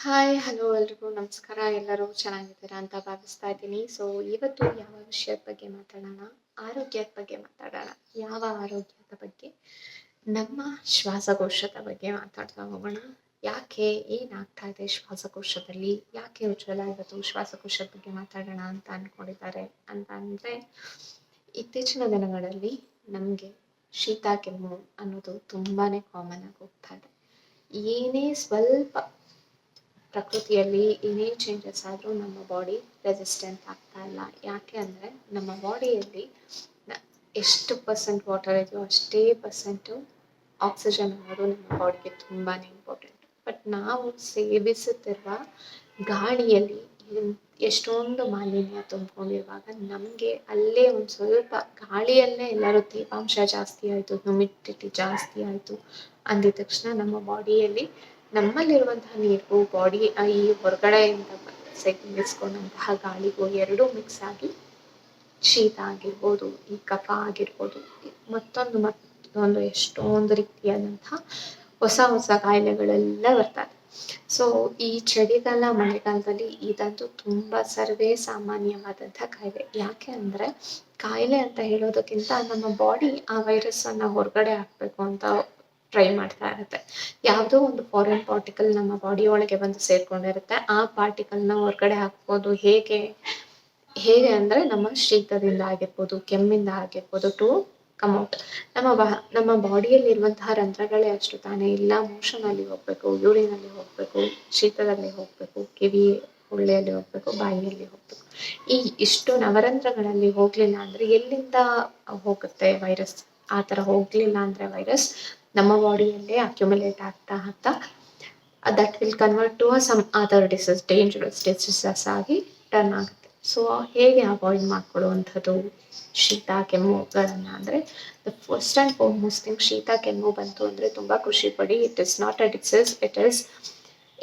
Hi hello ಎಲ್ರಿಗೂ. ನಮಸ್ಕಾರ. ಎಲ್ಲರೂ ಚೆನ್ನಾಗಿದ್ದೀರಾ ಅಂತ ಭಾವಿಸ್ತಾ ಇದ್ದೀನಿ. ಸೊ ಇವತ್ತು ಯಾವ ವಿಷಯದ ಬಗ್ಗೆ ಮಾತಾಡೋಣ? ಆರೋಗ್ಯದ ಬಗ್ಗೆ ಮಾತಾಡೋಣ. ಯಾವ ಆರೋಗ್ಯದ ಬಗ್ಗೆ? ನಮ್ಮ ಶ್ವಾಸಕೋಶದ ಬಗ್ಗೆ ಮಾತಾಡ್ತಾ ಹೋಗೋಣ. ಯಾಕೆ ಏನಾಗ್ತಾ ಇದೆ ಶ್ವಾಸಕೋಶದಲ್ಲಿ? ಯಾಕೆ ಉಜ್ವಲ ಇವತ್ತು ಶ್ವಾಸಕೋಶದ ಬಗ್ಗೆ ಮಾತಾಡೋಣ ಅಂತ ಅಂದ್ಕೊಂಡಿದ್ದಾರೆ ಅಂತ ಅಂದರೆ, ಇತ್ತೀಚಿನ ದಿನಗಳಲ್ಲಿ ನಮಗೆ ಶೀತ, ಕೆಮ್ಮು ಅನ್ನೋದು ತುಂಬಾ ಕಾಮನ್ ಆಗಿ ಹೋಗ್ತಾ ಇದೆ. ಏನೇ ಸ್ವಲ್ಪ ಪ್ರಕೃತಿಯಲ್ಲಿ ಏನೇ ಚೇಂಜಸ್ ಆದರೂ ನಮ್ಮ ಬಾಡಿ ರೆಸಿಸ್ಟೆಂಟ್ ಆಗ್ತಾ ಇಲ್ಲ. ಯಾಕೆ ಅಂದರೆ ನಮ್ಮ ಬಾಡಿಯಲ್ಲಿ ಎಷ್ಟು ಪರ್ಸೆಂಟ್ ವಾಟರ್ ಇದೆಯೋ ಅಷ್ಟೇ ಪರ್ಸೆಂಟು ಆಕ್ಸಿಜನ್ ಅನ್ನೋದು ನಮ್ಮ ಬಾಡಿಗೆ ತುಂಬಾ ಇಂಪಾರ್ಟೆಂಟ್ ಬಟ್ ನಾವು ಸೇವಿಸುತ್ತಿರುವ ಗಾಳಿಯಲ್ಲಿ ಎಷ್ಟೊಂದು ಮಾಲಿನ್ಯ ತುಂಬಿಕೊಂಡಿರುವಾಗ ನಮಗೆ ಅಲ್ಲೇ ಒಂದು ಸ್ವಲ್ಪ ಗಾಳಿಯಲ್ಲೇ ಎಲ್ಲರೂ ತೇವಾಂಶ ಜಾಸ್ತಿ ಆಯಿತು ಹ್ಯುಮಿಡಿಟಿ ಜಾಸ್ತಿ ಆಯಿತು ಅಂದಿದ ತಕ್ಷಣ ನಮ್ಮ ಬಾಡಿಯಲ್ಲಿ ನಮ್ಮಲ್ಲಿರುವಂತಹ ನೀರು ಬಾಡಿ ಈ ಹೊರಗಡೆಯಿಂದ ಸೇವಿಸ್ಕೊಂಡಂತಹ ಗಾಳಿಗೂ ಎರಡೂ ಮಿಕ್ಸ್ ಆಗಿ ಶೀತ ಆಗಿರ್ಬೋದು, ಈ ಕಫ ಆಗಿರ್ಬೋದು, ಮತ್ತೊಂದು ಮತ್ತೊಂದು ಎಷ್ಟೊಂದು ರೀತಿಯಾದಂತಹ ಹೊಸ ಹೊಸ ಕಾಯಿಲೆಗಳೆಲ್ಲ ಬರ್ತದೆ ಸೊ ಈ ಚಳಿಗಾಲ, ಮಳೆಗಾಲದಲ್ಲಿ ಇದಂತೂ ತುಂಬಾ ಸರ್ವೇ ಸಾಮಾನ್ಯವಾದಂತಹ ಕಾಯಿಲೆ. ಯಾಕೆ ಅಂದ್ರೆ ಕಾಯಿಲೆ ಅಂತ ಹೇಳೋದಕ್ಕಿಂತ ನಮ್ಮ ಬಾಡಿ ಆ ವೈರಸ್ ಅನ್ನ ಹೊರಗಡೆ ಹಾಕ್ಬೇಕು ಅಂತ ಟ್ರೈ ಮಾಡ್ತಾ ಇರುತ್ತೆ. ಯಾವುದೋ ಒಂದು ಫಾರಿನ್ ಪಾರ್ಟಿಕಲ್ ನಮ್ಮ ಬಾಡಿ ಒಳಗೆ ಬಂದು ಸೇರ್ಕೊಂಡಿರುತ್ತೆ. ಆ ಪಾರ್ಟಿಕಲ್ನ ಹೊರಗಡೆ ಹಾಕ್ಬೋದು. ಹೇಗೆ ಹೇಗೆ ಅಂದ್ರೆ ನಮ್ಮ ಶೀತದಿಂದ ಆಗಿರ್ಬೋದು, ಕೆಮ್ಮಿಂದ ಆಗಿರ್ಬೋದು ಟು ಕಮೌಟ್ ನಮ್ಮ ಬಾ, ನಮ್ಮ ಬಾಡಿಯಲ್ಲಿ ಇರುವಂತಹ ರಂಧ್ರಗಳೇ ಅಷ್ಟು ತಾನೇ ಇಲ್ಲ. ಮೋಷನಲ್ಲಿ ಹೋಗ್ಬೇಕು ಯೂರಿನಲ್ಲಿ ಹೋಗ್ಬೇಕು, ಶೀತದಲ್ಲಿ ಹೋಗ್ಬೇಕು, ಕಿವಿ ಹುಳ್ಳೆಯಲ್ಲಿ ಹೋಗ್ಬೇಕು, ಬಾಯಿಯಲ್ಲಿ ಹೋಗ್ಬೇಕು. ಈ ಇಷ್ಟು ನವರಂಧ್ರಗಳಲ್ಲಿ ಹೋಗ್ಲಿಲ್ಲ ಅಂದ್ರೆ ಎಲ್ಲಿಂದ ಹೋಗುತ್ತೆ ವೈರಸ್ ಆ ಥರ ಹೋಗಲಿಲ್ಲ ಅಂದರೆ ವೈರಸ್ ನಮ್ಮ ಬಾಡಿಯಲ್ಲೇ ಅಕ್ಯುಮುಲೇಟ್ ಆಗ್ತಾ ಆಗ್ತಾ that will convert to a some other disease dangerous diseases ಆಗಿ ಟರ್ನ್ ಆಗುತ್ತೆ. ಸೊ ಹೇಗೆ ಅವಾಯ್ಡ್ ಮಾಡ್ಕೊಳ್ಳುವಂಥದ್ದು ಶೀತ ಕೆಮ್ಮುಗಳನ್ನು ಅಂದರೆ the first and foremost thing ಶೀತ, ಕೆಮ್ಮು ಬಂತು ಅಂದರೆ ತುಂಬ ಖುಷಿ ಪಡಿ. It is not a disease it is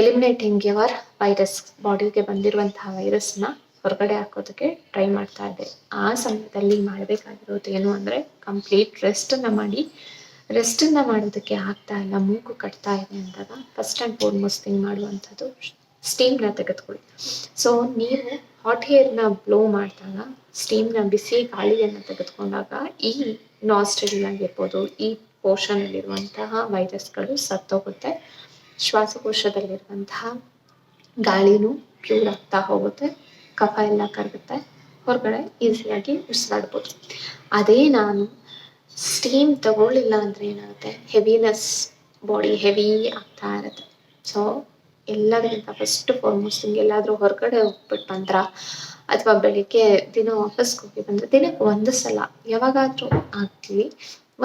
eliminating your virus ಬಾಡಿಗೆ ಬಂದಿರುವಂತಹ ವೈರಸ್ನ ಹೊರಗಡೆ ಹಾಕೋದಕ್ಕೆ ಟ್ರೈ ಮಾಡ್ತಾ ಇದ್ದೆ. ಆ ಸಮಯದಲ್ಲಿ ಮಾಡಬೇಕಾಗಿರೋದು ಏನು ಅಂದರೆ ಕಂಪ್ಲೀಟ್ ರೆಸ್ಟನ್ನು ಮಾಡಿ. ರೆಸ್ಟನ್ನು ಮಾಡೋದಕ್ಕೆ ಆಗ್ತಾ ಇಲ್ಲ, ಮೂಗು ಕಟ್ತಾ ಇದೆ ಅಂದಾಗ ಫಸ್ಟ್ ಆ್ಯಂಡ್ ಫೋರ್ಮೋಸ್ಟ್ ಥಿಂಗ್ ಮಾಡುವಂಥದ್ದು ಸ್ಟೀಮ್ನ ತೆಗೆದುಕೊಳ್ಳಿ. ಸೊ ನೀವು ಹಾಟ್ ಏರ್ನ ಬ್ಲೋ ಮಾಡಿದಾಗ ಸ್ಟೀಮ್ನ ಬಿಸಿ ಗಾಳಿಯನ್ನು ತೆಗೆದುಕೊಂಡಾಗ ಈ ನಾಸ್ಟ್ರಿಲ್ ಆಗಿರ್ಬೋದು, ಈ ಪೋರ್ಷನಲ್ಲಿರುವಂತಹ ವೈರಸ್ಗಳು ಸತ್ತೋಗುತ್ತೆ. ಶ್ವಾಸಕೋಶದಲ್ಲಿರುವಂತಹ ಗಾಳಿನೂ ಪ್ಯೂರ್ ಆಗ್ತಾ ಹೋಗುತ್ತೆ. ಕಫ ಎಲ್ಲ ಕರಗುತ್ತೆ. ಹೊರಗಡೆ ಈಸಿಯಾಗಿ ಉಸಿರಾಡ್ಬೋದು. ಅದೇ ನಾನು ಸ್ಟೀಮ್ ತಗೊಳ್ಳಿಲ್ಲ ಅಂದರೆ ಏನಾಗುತ್ತೆ? ಹೆವಿನೆಸ್ ಬಾಡಿ ಹೆವಿ ಆಗ್ತಾ ಇರುತ್ತೆ. ಸೊ ಎಲ್ಲದಕ್ಕಿಂತ ಫಸ್ಟ್ ಫಾರ್ಮೋಸ್ಟ್ ಎಲ್ಲಾದರೂ ಹೊರಗಡೆ ಹೋಗ್ಬಿಟ್ಟು ಬಂದ್ರ? ಅಥವಾ ಬೆಳಿಗ್ಗೆ ದಿನ ಆಫೀಸ್ಗೆ ಹೋಗಿ ಬಂದರೆ ದಿನಕ್ಕೆ ಒಂದು ಸಲ ಯಾವಾಗಾದರೂ ಆಗ್ತೀವಿ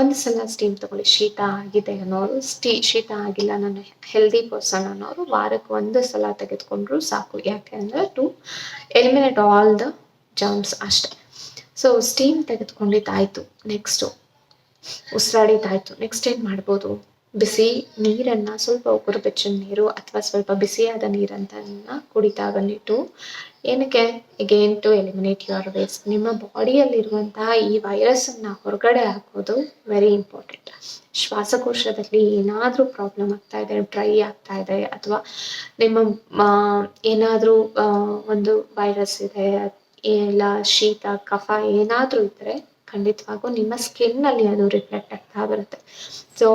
ಒಂದು ಸಲ ಸ್ಟೀಮ್ ತಗೊಳ್ಳಿ. ಶೀತ ಆಗಿದೆ ಅನ್ನೋರು ಸ್ಟೀ ಶೀತ ಆಗಿಲ್ಲ ನಾನು ಹೆಲ್ದಿ ಪರ್ಸನ್ ಅನ್ನೋರು ವಾರಕ್ಕೆ ಒಂದು ಸಲ ತೆಗೆದುಕೊಂಡ್ರು ಸಾಕು. ಯಾಕೆ ಅಂದರೆ to eliminate all the germs ಅಷ್ಟೆ. ಸೊ ಸ್ಟೀಮ್ ತೆಗೆದುಕೊಂಡಿದ್ದಾಯ್ತು. ನೆಕ್ಸ್ಟು ಉಸಿರಾಡಿದ್ದಾಯ್ತು. ನೆಕ್ಸ್ಟ್ ಏನು ಮಾಡ್ಬೋದು? ಬಿಸಿ ನೀರನ್ನು ಸ್ವಲ್ಪ ಉಗುರು ಬೆಚ್ಚಿನ ನೀರು ಅಥವಾ ಸ್ವಲ್ಪ ಬಿಸಿಯಾದ ನೀರಂತನ್ನ ಕುಡಿತಾ ಬಂದಿಟ್ಟು ಏನಕ್ಕೆ? Again to eliminate your waste ನಿಮ್ಮ ಬಾಡಿಯಲ್ಲಿರುವಂತಹ ಈ ವೈರಸ್ಸನ್ನು ಹೊರಗಡೆ ಹಾಕೋದು ವೆರಿ ಇಂಪಾರ್ಟೆಂಟ್ ಶ್ವಾಸಕೋಶದಲ್ಲಿ ಏನಾದರೂ ಪ್ರಾಬ್ಲಮ್ ಆಗ್ತಾ ಇದೆ ಡ್ರೈ ಆಗ್ತಾ ಇದೆ ಅಥವಾ ನಿಮ್ಮ ಏನಾದರೂ ಒಂದು ವೈರಸ್ ಇದೆ ಇಲ್ಲ, ಶೀತ, ಕಫ ಏನಾದರೂ ಇದ್ದರೆ ಖಂಡಿತವಾಗೂ ನಿಮ್ಮ ಸ್ಕಿನ್ನಲ್ಲಿ ಅದು ರಿಫ್ಲೆಕ್ಟ್ ಆಗ್ತಾ ಬರುತ್ತೆ. ಸೊ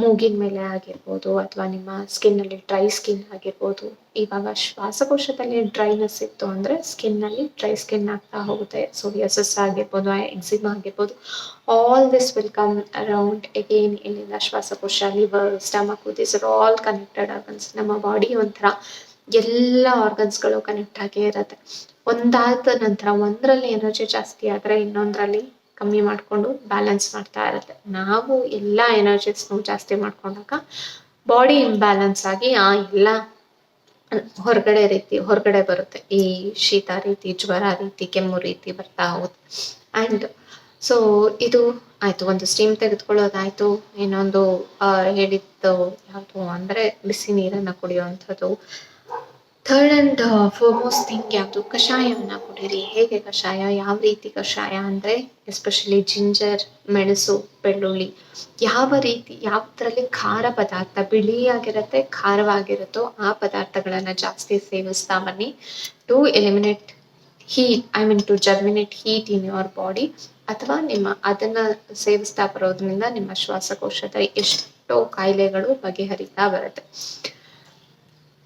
ಮೂಗಿನ ಮೇಲೆ ಆಗಿರ್ಬೋದು ಅಥವಾ ನಿಮ್ಮ ಸ್ಕಿನ್ನಲ್ಲಿ ಡ್ರೈ ಸ್ಕಿನ್ ಆಗಿರ್ಬೋದು, ಇವಾಗ ಶ್ವಾಸಕೋಶದಲ್ಲಿ ಡ್ರೈನೆಸ್ ಇತ್ತು ಅಂದರೆ ಸ್ಕಿನ್ನಲ್ಲಿ ಡ್ರೈ ಸ್ಕಿನ್ ಆಗ್ತಾ ಹೋಗುತ್ತೆ. ಸೋರಿಯಸಸ್ ಆಗಿರ್ಬೋದು ಎಕ್ಸಿಮ್ ಆಗಿರ್ಬೋದು all this will come around again ಇಲ್ಲಿಂದ ಶ್ವಾಸಕೋಶ liver stomach this are all connected organs ನಮ್ಮ ಬಾಡಿ ಒಂಥರ ಎಲ್ಲ ಆರ್ಗನ್ಸ್ಗಳು ಕನೆಕ್ಟ್ ಆಗೇ ಇರುತ್ತೆ. ಒಂದಾದ ನಂತರ ಒಂದರಲ್ಲಿ ಎನರ್ಜಿ ಜಾಸ್ತಿ ಆದರೆ ಇನ್ನೊಂದರಲ್ಲಿ ಕಮ್ಮಿ ಮಾಡಿಕೊಂಡು ಬ್ಯಾಲೆನ್ಸ್ ಮಾಡ್ತಾ ಇರುತ್ತೆ. ನಾವು ಎಲ್ಲ ಎನರ್ಜಿಸ್ನು ಜಾಸ್ತಿ ಮಾಡ್ಕೊಂಡಾಗ ಬಾಡಿ ಇಂಬ್ಯಾಲೆನ್ಸ್ ಆಗಿ, ಆ ಎಲ್ಲ ಹೊರಗಡೆ ರೀತಿ, ಹೊರಗಡೆ ಬರುತ್ತೆ. ಈ ಶೀತ ರೀತಿ, ಜ್ವರ ರೀತಿ, ಕೆಮ್ಮು ರೀತಿ ಬರ್ತಾ ಹೋಗುತ್ತೆ. ಆ್ಯಂಡ್ ಸೊ ಇದು ಆಯಿತು. ಒಂದು ಸ್ಟೀಮ್ ತೆಗೆದುಕೊಳ್ಳೋದಾಯಿತು. ಇನ್ನೊಂದು ಹೇಳಿದ್ದು ಯಾವುದು ಅಂದರೆ ಬಿಸಿ ನೀರನ್ನು ಕುಡಿಯುವಂಥದ್ದು. ಥರ್ಡ್ ಅಂಡ್ ಫೋರ್ಮೋಸ್ಟ್ ಥಿಂಗ್ ಯಾವುದು? ಕಷಾಯವನ್ನು ಕುಡೀರಿ ಹೇಗೆ ಕಷಾಯ? ಯಾವ ರೀತಿ ಕಷಾಯ ಅಂದರೆ ಎಸ್ಪೆಷಲಿ ಜಿಂಜರ್ ಮೆಣಸು, ಬೆಳ್ಳುಳ್ಳಿ. ಯಾವ ರೀತಿ ಯಾವುದರಲ್ಲಿ ಖಾರ ಪದಾರ್ಥ ಬಿಳಿಯಾಗಿರುತ್ತೆ, ಖಾರವಾಗಿರುತ್ತೋ ಆ ಪದಾರ್ಥಗಳನ್ನು ಜಾಸ್ತಿ ಸೇವಿಸ್ತಾ ಬನ್ನಿ. To eliminate heat I mean to germinate heat in your body ಅಥವಾ ನಿಮ್ಮ ಅದನ್ನು ಸೇವಿಸ್ತಾ ಬರೋದ್ರಿಂದ ನಿಮ್ಮ ಶ್ವಾಸಕೋಶದ ಎಷ್ಟೋ ಕಾಯಿಲೆಗಳು ಬಗೆಹರಿತಾ ಬರುತ್ತೆ.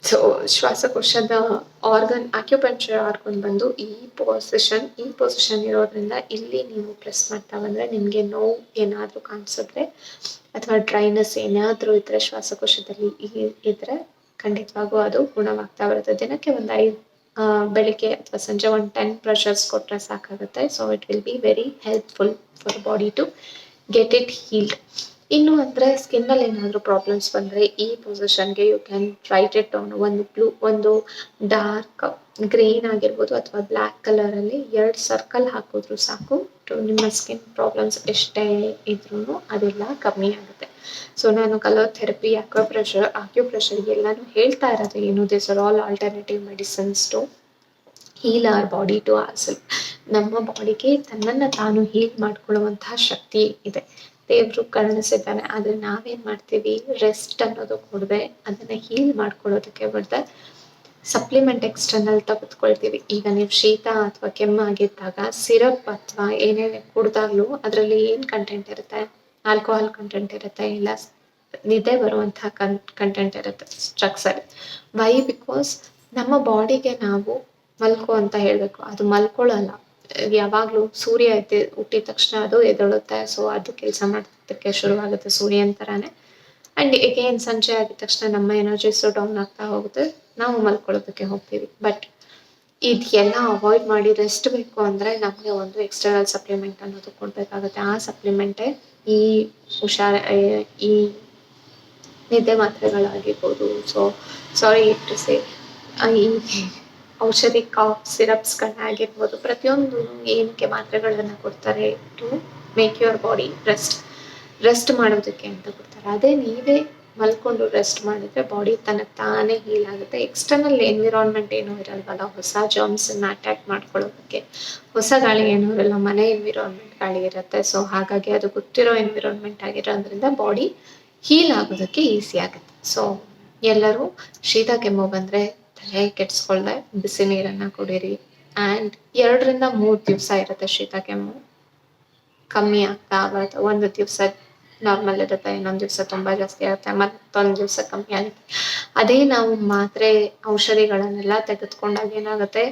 ಸೊ, ಶ್ವಾಸಕೋಶದ ಆರ್ಗನ್ ಆಕ್ಯುಪಂಚರ್ ಆರ್ಗನ್ ಬಂದು ಈ ಪೊಸಿಷನ್ ಈ ಪೊಸಿಷನ್ ಇರೋದ್ರಿಂದ ಇಲ್ಲಿ ನೀವು ಪ್ರೆಸ್ ಮಾಡ್ತಾ ಬಂದರೆ ನಿಮಗೆ ನೋವು ಏನಾದರೂ ಕಾಣಿಸಿದ್ರೆ ಅಥವಾ ಡ್ರೈನೆಸ್ ಏನಾದರೂ ಇದ್ರೆ ಶ್ವಾಸಕೋಶದಲ್ಲಿ ಇದ್ದರೆ ಖಂಡಿತವಾಗೂ ಅದು ಗುಣವಾಗ್ತಾ ಬರುತ್ತೆ. ದಿನಕ್ಕೆ ಒಂದು ಐದು ಬೆಳಿಗ್ಗೆ ಅಥವಾ ಸಂಜೆ ಒಂದು ಟೆನ್ ಪ್ರೆಷರ್ಸ್ ಕೊಟ್ಟರೆ ಸಾಕಾಗುತ್ತೆ. So it will be very helpful for body to get it healed ಇನ್ನು ಅಂದರೆ ಸ್ಕಿನ್ನಲ್ಲಿ ಏನಾದರೂ ಪ್ರಾಬ್ಲಮ್ಸ್ ಬಂದರೆ ಈ ಪೊಸಿಷನ್ಗೆ you can try it on ಒಂದು ಬ್ಲೂ ಒಂದು ಡಾರ್ಕ್ ಗ್ರೀನ್ ಆಗಿರ್ಬೋದು ಅಥವಾ ಬ್ಲ್ಯಾಕ್ ಕಲರಲ್ಲಿ ಎರಡು ಸರ್ಕಲ್ ಹಾಕಿದ್ರು ಸಾಕು. ನಿಮ್ಮ ಸ್ಕಿನ್ ಪ್ರಾಬ್ಲಮ್ಸ್ ಎಷ್ಟೇ ಇದ್ರೂ ಅದೆಲ್ಲ, ಕಮ್ಮಿ ಆಗುತ್ತೆ. ಸೊ ನಾನು ಕಲರ್ ಥೆರಪಿ ಅಕ್ವಾಪ್ರೆಷರ್ ಆಕ್ಯುಪ್ರೆಷರ್ ಎಲ್ಲಾನು ಹೇಳ್ತಾ ಇರೋದು ಏನು? This are all alternative medicines to heal our body to our self ನಮ್ಮ ಬಾಡಿಗೆ ತನ್ನನ್ನು ತಾನು ಹೀಲ್ ಮಾಡ್ಕೊಳ್ಳುವಂತಹ ಶಕ್ತಿ ಇದೆ. ದೇವರು ಕರುಣಿಸಿದ್ದಾನೆ, ಆದರೆ ನಾವೇನು ಮಾಡ್ತೀವಿ? ರೆಸ್ಟ್ ಅನ್ನೋದು ಕೊಡದೆ, ಅದನ್ನು ಹೀಲ್ ಮಾಡ್ಕೊಳ್ಳೋದಕ್ಕೆ ಬಿಡದೆ ಸಪ್ಲಿಮೆಂಟ್ ಎಕ್ಸ್ಟರ್ನಲ್ ತೆಗೆದುಕೊಳ್ತೀವಿ. ಈಗ ನೀವು ಶೀತ ಅಥವಾ ಕೆಮ್ಮಾಗಿದ್ದಾಗ ಸಿರಪ್ ಅಥವಾ ಏನೇ ಕುಡ್ದಾಗ್ಲೂ ಅದರಲ್ಲಿ ಏನು ಕಂಟೆಂಟ್ ಇರುತ್ತೆ? ಆಲ್ಕೋಹಾಲ್ ಕಂಟೆಂಟ್ ಇರುತ್ತೆ, ಇಲ್ಲ ನಿದ್ದೆ ಬರುವಂತಹ ಕನ್ ಕಂಟೆಂಟ್ ಇರುತ್ತೆ ಸ್ಟ್ರಕ್ಚರ್ ವೈ ಬಿಕಾಸ್ ನಮ್ಮ ಬಾಡಿಗೆ ನಾವು ಮಲ್ಕೋ ಅಂತ ಹೇಳಬೇಕು. ಅದು ಮಲ್ಕೊಳ್ಳಲ್ಲ. ಯಾವಾಗಲೂ ಸೂರ್ಯ ಎದ್ದ ಹುಟ್ಟಿದ ತಕ್ಷಣ ಅದು ಎದೊಳುತ್ತೆ ಸೊ ಅದು ಕೆಲಸ ಮಾಡೋದಕ್ಕೆ ಶುರುವಾಗುತ್ತೆ ಸೂರ್ಯನ ಥರಾನೇ ಆ್ಯಂಡ್ ಎಗೇನ್ ಸಂಜೆ ಆಗಿದ ತಕ್ಷಣ ನಮ್ಮ ಎನರ್ಜೀಸು ಡೌನ್ ಆಗ್ತಾ ಹೋಗುತ್ತೆ. ನಾವು ಮಲ್ಕೊಳ್ಳೋದಕ್ಕೆ ಹೋಗ್ತೀವಿ. ಬಟ್ ಇದೆಲ್ಲ ಅವಾಯ್ಡ್ ಮಾಡಿ ರೆಸ್ಟ್ ಬೇಕು ಅಂದರೆ ನಮಗೆ ಒಂದು ಎಕ್ಸ್ಟರ್ನಲ್ ಸಪ್ಲಿಮೆಂಟ್ ಅನ್ನೋದು ಕೊಡಬೇಕಾಗುತ್ತೆ. ಆ ಸಪ್ಲಿಮೆಂಟೇ ಈ ಹುಷಾರ ಈ ನಿದ್ದೆ ಮಾತ್ರೆಗಳಾಗಿರ್ಬೋದು. ಸೊ ಸಾರಿ ಟು ಸೇ ಈ ಔಷಧಿ ಕಾಫ್ ಸಿರಪ್ಸ್ಗಳನ್ನಾಗಿರ್ಬೋದು ಪ್ರತಿಯೊಂದು ಏನಕ್ಕೆ ಮಾತ್ರೆಗಳನ್ನು ಕೊಡ್ತಾರೆ to make your body rest rest ಮಾಡೋದಕ್ಕೆ ಅಂತ ಕೊಡ್ತಾರೆ. ಅದೇ ನೀವೇ ಮಲ್ಕೊಂಡು ರೆಸ್ಟ್ ಮಾಡಿದ್ರೆ ಬಾಡಿ ತನಗೆ ತಾನೇ ಹೀಲ್ ಆಗುತ್ತೆ. ಎಕ್ಸ್ಟರ್ನಲ್ ಎನ್ವಿರಾನ್ಮೆಂಟ್ ಏನೂ ಇರಲ್ವಲ್ಲ, ಹೊಸ ಜರ್ಮ್ಸನ್ನ ಅಟ್ಯಾಕ್ ಮಾಡ್ಕೊಳ್ಳೋದಕ್ಕೆ. ಹೊಸ ಗಾಳಿ ಏನೂ ಇರಲ್ಲ, ಮನೆ ಎನ್ವಿರಾನ್ಮೆಂಟ್ ಗಾಳಿ ಇರುತ್ತೆ. ಸೊ ಹಾಗಾಗಿ ಅದು ಗೊತ್ತಿರೋ ಎನ್ವಿರಾನ್ಮೆಂಟ್ ಆಗಿರೋದ್ರಿಂದ ಬಾಡಿ ಹೀಲ್ ಆಗೋದಕ್ಕೆ ಈಸಿ ಆಗುತ್ತೆ. ಸೊ ಎಲ್ಲರೂ ಶೀತ ಕೆಮ್ಮು ಬಂದರೆ ತಲೆ ಕೆಡಿಸ್ಕೊಳ್ಳದೆ ಬಿಸಿ ನೀರನ್ನ ಕುಡೀರಿ. ಆ್ಯಂಡ್ ಎರಡರಿಂದ ಮೂರು ದಿವಸ ಇರುತ್ತೆ ಶೀತ ಕೆಮ್ಮು. ಕಮ್ಮಿ ಆಗ್ತಾ ಒಂದು ದಿವಸ ನಾರ್ಮಲ್ ಇರುತ್ತೆ ಇನ್ನೊಂದು ದಿವಸ ತುಂಬ ಜಾಸ್ತಿ ಆಗುತ್ತೆ ಮತ್ತೊಂದು ದಿವಸ ಕಮ್ಮಿ ಆಗುತ್ತೆ. ಅದೇ ನಾವು ಮಾತ್ರೆ ಔಷಧಿಗಳನ್ನೆಲ್ಲ ತೆಗೆದುಕೊಂಡಾಗ ಏನಾಗುತ್ತೆ?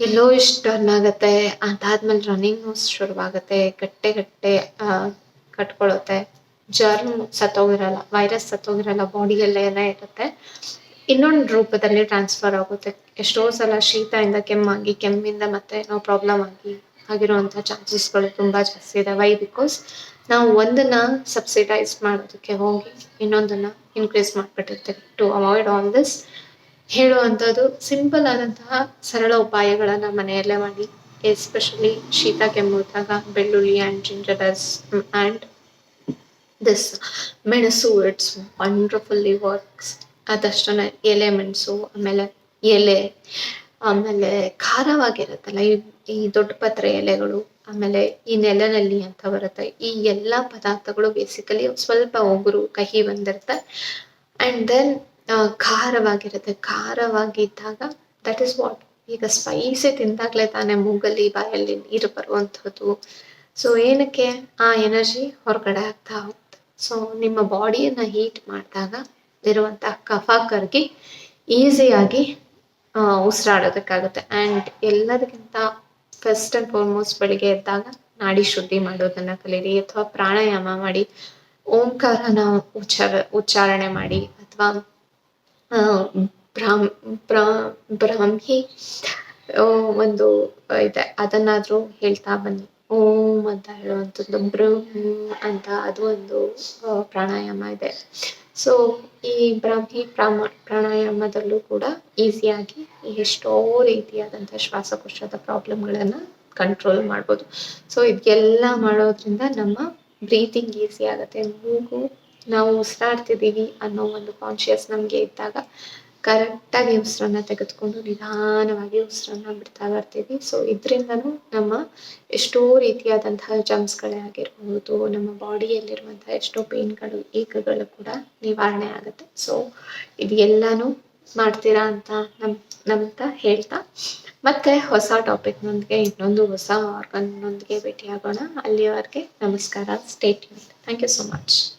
ಎಲ್ಲೋ ಇಷ್ಟು ಟರ್ನ್ ಆಗುತ್ತೆ. ಅದಾದ್ಮೇಲೆ ರನ್ನಿಂಗ್ ಶುರುವಾಗುತ್ತೆ. ಗಟ್ಟೆ ಗಟ್ಟೆ ಆ, ಕಟ್ಕೊಳ್ಳುತ್ತೆ ಜರ್ಮ್ ಸತ್ತೋಗಿರಲ್ಲ ವೈರಸ್ ಸತ್ತೋಗಿರಲ್ಲ ಬಾಡಿಯಲ್ಲೇ ಇರುತ್ತೆ. ಇನ್ನೊಂದು ರೂಪದಲ್ಲಿ ಟ್ರಾನ್ಸ್ಫರ್ ಆಗುತ್ತೆ. ಎಷ್ಟೋ ಸಲ ಶೀತದಿಂದ, ಕೆಮ್ಮಾಗಿ, ಕೆಮ್ಮಿಂದ ಮತ್ತೆ ಏನೋ ಪ್ರಾಬ್ಲಮ್ ಆಗಿ ಆಗಿರುವಂಥ ಚಾನ್ಸಸ್ಗಳು ತುಂಬ ಜಾಸ್ತಿ ಇದೆ ವೈ ಬಿಕಾಸ್ ನಾವು ಒಂದನ್ನ ಸಬ್ಸಿಡೈಸ್ ಮಾಡೋದಕ್ಕೆ ಹೋಗಿ ಇನ್ನೊಂದನ್ನ ಇನ್ಕ್ರೀಸ್ ಮಾಡಿಬಿಟ್ಟಿರ್ತೀವಿ. ಟು ಅವಾಯ್ಡ್ ಆಲ್ ದಿಸ್ ಹೇಳುವಂಥದ್ದು ಸಿಂಪಲ್ ಆದಂತಹ ಸರಳ ಉಪಾಯಗಳನ್ನು ಮನೆಯಲ್ಲೇ ಮಾಡಿ. ಎಸ್ಪೆಷಲಿ ಶೀತ ಕೆಮ್ಮುದಾಗ ಬೆಳ್ಳುಳ್ಳಿ ಆ್ಯಂಡ್ ಜಿಂಜರಸ್ ಆ್ಯಂಡ್ ದಿಸ್ ಮೆಣಸು ಇಟ್ಸ್ ವಂಡರ್ಫುಲ್ಲಿ ವರ್ಕ್ಸ್ ಅದಷ್ಟೇ ಎಲೆ, ಮೆಣಸು, ಆಮೇಲೆ ಎಲೆ, ಆಮೇಲೆ ಖಾರವಾಗಿರುತ್ತಲ್ಲ, ಈ ಈ ದೊಡ್ಡ ಪತ್ರೆ ಎಲೆಗಳು, ಆಮೇಲೆ ಈ ನೆಲನಲ್ಲಿ ಅಂತ ಬರುತ್ತೆ. ಈ ಎಲ್ಲ ಪದಾರ್ಥಗಳು ಬೇಸಿಕಲಿ ಸ್ವಲ್ಪ ಒಗುರು, ಕಹಿ ಬಂದಿರುತ್ತೆ. ಆ್ಯಂಡ್ ದೆನ್ ಖಾರವಾಗಿರುತ್ತೆ. ಖಾರವಾಗಿದ್ದಾಗ ದಟ್ ಇಸ್ ವಾಟ್ ಈಗ ಸ್ಪೈಸಿ ತಿಂದಾಗಲೇ ತಾನೇ ಮೂಗಲ್ಲಿ, ಬಾಯಲ್ಲಿ ನೀರು ಬರುವಂಥದ್ದು ಸೊ ಏನಕ್ಕೆ ಆ ಎನರ್ಜಿ ಹೊರಗಡೆ ಆಗ್ತಾ ಹೋಗುತ್ತೆ. ಸೊ ನಿಮ್ಮ ಬಾಡಿಯನ್ನು ಹೀಟ್ ಮಾಡಿದಾಗ ಇರುವಂತಹ ಕಫ ಕರಗಿ ಈಸಿಯಾಗಿ ಉಸಿರಾಡೋದಕ್ಕಾಗುತ್ತೆ. ಆ್ಯಂಡ್ ಎಲ್ಲದಕ್ಕಿಂತ ಫಸ್ಟ್ ಆ್ಯಂಡ್ ಫಾರ್ಮೋಸ್ಟ್ ಬೆಳಿಗ್ಗೆ ಎದ್ದಾಗ ನಾಡಿ ಶುದ್ಧಿ ಮಾಡೋದನ್ನ ಕಲೀರಿ ಅಥವಾ ಪ್ರಾಣಾಯಾಮ ಮಾಡಿ, ಓಂಕಾರನ ಉಚ್ಚಾರ, ಉಚ್ಚಾರಣೆ ಮಾಡಿ ಅಥವಾ ಬ್ರಾಹ್ಮ್, ಬ್ರಾ, ಬ್ರಾಹ್ಮಿ ಒಂದು ಇದೆ, ಅದನ್ನಾದರೂ ಹೇಳ್ತಾ ಬನ್ನಿ. ಓಂ ಅಂತ ಹೇಳುವಂಥದ್ದು ಬ್ರಹ್ಮ್ ಅಂತ ಅದು ಒಂದು ಪ್ರಾಣಾಯಾಮ ಇದೆ. ಸೊ ಈ ಬ್ರಾಹ್ಮಿ ಪ್ರಾಮ, ಪ್ರಾಣಾಯಾಮದಲ್ಲೂ ಕೂಡ ಈಸಿಯಾಗಿ ಎಷ್ಟೋ ರೀತಿಯಾದಂಥ ಶ್ವಾಸಕೋಶದ ಪ್ರಾಬ್ಲಮ್ಗಳನ್ನು ಕಂಟ್ರೋಲ್ ಮಾಡ್ಬೋದು. ಸೊ ಇದೆಲ್ಲ ಮಾಡೋದ್ರಿಂದ ನಮ್ಮ ಬ್ರೀತಿಂಗ್ ಈಸಿ ಆಗುತ್ತೆ. ಮೂಗು, ನಾವು ಉಸಿರಾಡ್ತಿದ್ದೀವಿ ಅನ್ನೋ ಒಂದು ಕಾನ್ಶಿಯಸ್ ನಮಗೆ ಇದ್ದಾಗ ಕರೆಕ್ಟಾಗಿ ಉಸಿರನ್ನ ತೆಗೆದುಕೊಂಡು ನಿಧಾನವಾಗಿ ಉಸಿರನ್ನ ಬಿಡ್ತಾ ಬರ್ತೀವಿ. ಸೊ ಇದರಿಂದನೂ ನಮ್ಮ ಎಷ್ಟೋ ರೀತಿಯಾದಂತಹ ಜಮ್ಸ್ಗಳೇ ಆಗಿರ್ಬೋದು, ನಮ್ಮ ಬಾಡಿಯಲ್ಲಿರುವಂತಹ ಎಷ್ಟೋ ಪೇನ್ಗಳು ಏಕಗಳು ಕೂಡ ನಿವಾರಣೆ ಆಗುತ್ತೆ. ಸೊ ಇದು ಎಲ್ಲಾನು ಮಾಡ್ತೀರಾ ಅಂತ ನಮ್, ನಮ್ತ ಹೇಳ್ತಾ. ಮತ್ತೆ ಹೊಸ ಟಾಪಿಕ್ನೊಂದಿಗೆ ಇನ್ನೊಂದು ಹೊಸ ಆರ್ಗನ್ನೊಂದಿಗೆ ಭೇಟಿಯಾಗೋಣ. ಅಲ್ಲಿಯವರೆಗೆ ನಮಸ್ಕಾರ. Statement thank you so much